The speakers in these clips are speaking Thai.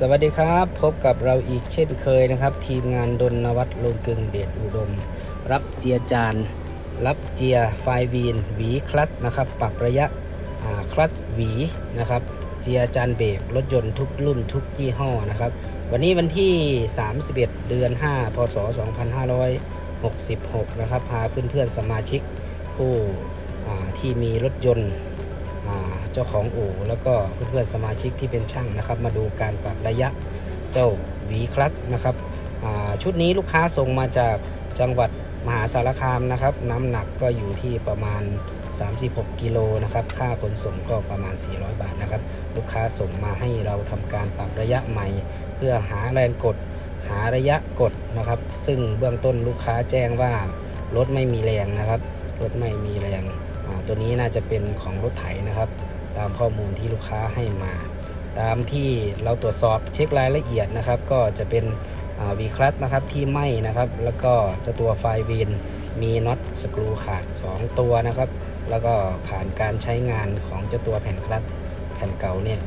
สวัสดีครับ พบกับเราอีกเช่นเคยนะครับ ทีมงานดนนวัฒน์ลงกึงเดชอุดม รับเจียจาน รับเจียไฟวีนหวีคลัตนะครับ ปรับระยะคลัตหวีนะครับ เจียจานเบรกรถยนต์ทุกรุ่นทุกยี่ห้อนะครับ วันนี้วันที่ 31 เดือน 5 พศ 2566 นะครับ พาเพื่อนๆสมาชิกผู้ที่มีรถยนต์ เจ้าของอู่แล้วก็เพื่อนๆสมาชิกที่เป็นช่างนะครับ มาดูการปรับระยะเจ้าหวีคลัตนะครับชุดนี้ลูกค้าส่งมาจากจังหวัดมหาสารคามนะครับ น้ำหนักก็อยู่ที่ประมาณ 36 กิโลนะครับ ค่าขนส่งก็ประมาณ 400 บาทนะครับ ลูกค้าส่งมาให้เราทำการปรับระยะใหม่ เพื่อหาแรงกด หาระยะกดนะครับ ซึ่งเบื้องต้นลูกค้าแจ้งว่ารถไม่มีแรงนะครับ รถไม่มีแรง ตัวนี้น่าจะเป็นของรถไถนะครับ ตามข้อมูลที่ลูกค้าให้มา ตามที่เราตรวจสอบเช็ครายละเอียดนะครับ ก็จะเป็นวีคลัตนะครับที่ไหมนะครับ แล้วก็เจะตัวไฟวีนมีน็อตสกรูขาด 2 ตัวนะครับ แล้วก็ผ่านการใช้งานของเจ้าตัวแผ่นคลัตแผ่นเก่าเนี่ย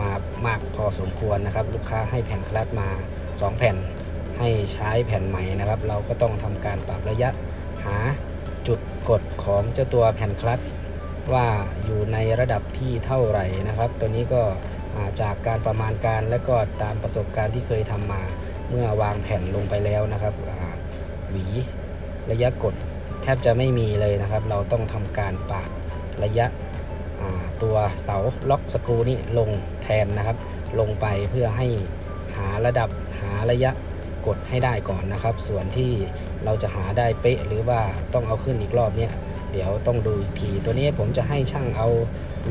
มามากพอสมควรนะครับ ลูกค้าให้แผ่นคลัตมา 2 แผ่นให้ใช้แผ่นใหม่นะครับ เราก็ต้องทำการปรับระยะหา จุดกดของเจ้าตัวแผ่นคลัตช์ว่าอยู่ในระดับที่เท่าไหร่นะครับ ตัวนี้ก็อ่าจากการประมาณการและก็ตามประสบการณ์ที่เคยทำมาเมื่อวางแผ่นลงไปแล้วนะครับหวีระยะกดแทบจะไม่มีเลยนะครับ เราต้องทำการปาดระยะตัวเสาล็อกสกรูนี่ลงแทนนะครับ ลงไปเพื่อให้หาระดับหาระยะ กดให้ได้ก่อนนะครับ ส่วนที่เราจะหาได้เป๊ะหรือว่าต้องเอาขึ้นอีกรอบเนี้ยเดี๋ยวต้องดูอีกทีตัวนี้ผมจะให้ช่างเอา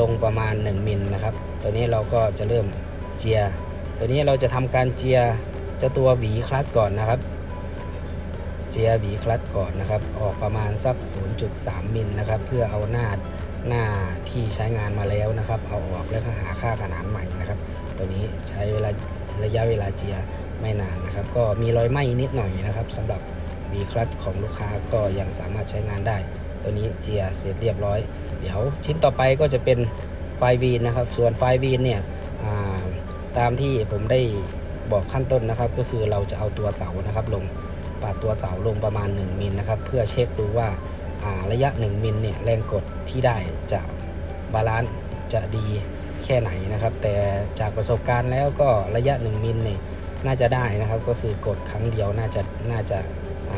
ลงประมาณ 1มิลนะครับ ตัวนี้เราก็จะเริ่มเจีย ตัวนี้เราจะทำการเจียเจ้าตัวหวีคลัตก่อนนะครับ เจียหวีคลัตก่อนนะครับ ออกประมาณสัก 0.3มิลนะครับ เพื่อเอาหน้าหน้าที่ใช้งานมาแล้วนะครับ เอาออกแล้วก็หาค่าขนานใหม่นะครับ ตัวนี้ใช้เวลา ระยะเวลาเจียไม่นานนะครับ ก็มีรอยไหม้นิดหน่อยนะครับสำหรับวีคลัตของลูกค้าก็ยังสามารถใช้งานได้ ตัวนี้เจียเสร็จเรียบร้อย เดี๋ยวชิ้นต่อไปก็จะเป็นไฟวีนนะครับ ส่วนไฟวีนเนี่ยาตามที่ผมได้บอกขั้นต้นนะครับ ก็คือเราจะเอาตัวเสานะครับ ลงปาดตัวเสาลงประมาณ 1มิลนะครับ เพื่อเช็คดูว่าอ่าระยะ 1มิลเนี่ยแรงกดที่ได้จะบาลานซ์จะดี แค่ไหนนะครับ แต่จากประสบการณ์แล้วก็ระยะ 1 มิลเนี่ยน่าจะได้นะครับ ก็คือกดครั้งเดียวน่าจะน่าจะ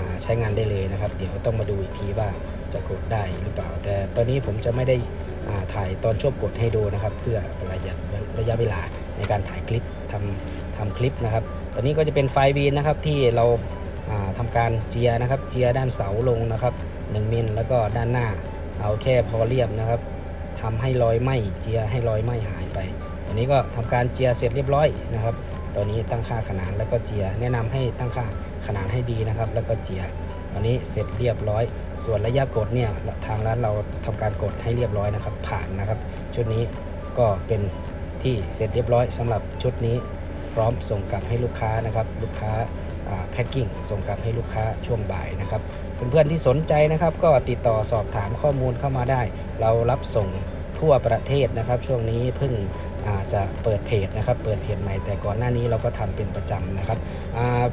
าใช้งานได้เลยนะครับ เดี๋ยวต้องมาดูอีกทีว่าจะกดได้หรือเปล่า แต่ตอนนี้ผมจะไม่ได้ถ่ายตอนช่วงกดให้ดูนะครับ เพื่อประหยัดระยะเวลาในการถ่ายคลิปทำทำคลิปนะครับ ตอนนี้ก็จะเป็นไฟบีนนะครับที่เราอ่าทำการเจียนะครับ เจียด้านเสาลงนะครับ 1 มิลแล้วก็ด้านหน้าเอาแค่พอเรียบนะครับ ทำให้รอยไหมเจียให้รอยไหมหายไปตอนนี้ก็ทำการเจียเสร็จเรียบร้อยนะครับตอนนี้ตั้งค่าขนานแล้วก็เจีย แนะนำให้ตั้งค่าขนานให้ดีนะครับ แล้วก็เจียอันนี้เสร็จเรียบร้อย ส่วนระยะกดเนี่ยทางร้านเราทำการกดให้เรียบร้อยนะครับ ผ่านนะครับ ชุดนี้ก็เป็นที่เสร็จเรียบร้อยสำหรับชุดนี้ พร้อมส่งกลับให้ลูกค้านะครับลูกค้าแพ็กกิ้งส่งกลับให้ลูกค้าช่วงบ่ายนะครับเพื่อนๆที่สนใจนะครับ ก็ติดต่อสอบถามข้อมูลเข้ามาได้ เรารับส่งทั่วประเทศนะครับ ช่วงนี้เพิ่งอาจะเปิดเพจนะครับเปิดเพจใหม่แต่ก่อนหน้านี้เราก็ทำเป็นประจำนะครับอ่า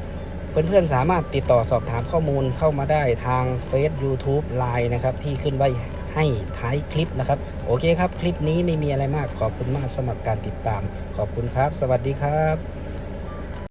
เพื่อนๆสามารถติดต่อสอบถามข้อมูลเข้ามาได้ทางเฟซ YouTube Line นะครับที่ขึ้นไว้ ให้ท้ายคลิปนะครับ โอเคครับ คลิปนี้ไม่มีอะไรมากขอบคุณมากสำหรับการติดตาม ขอบคุณครับ สวัสดีครับ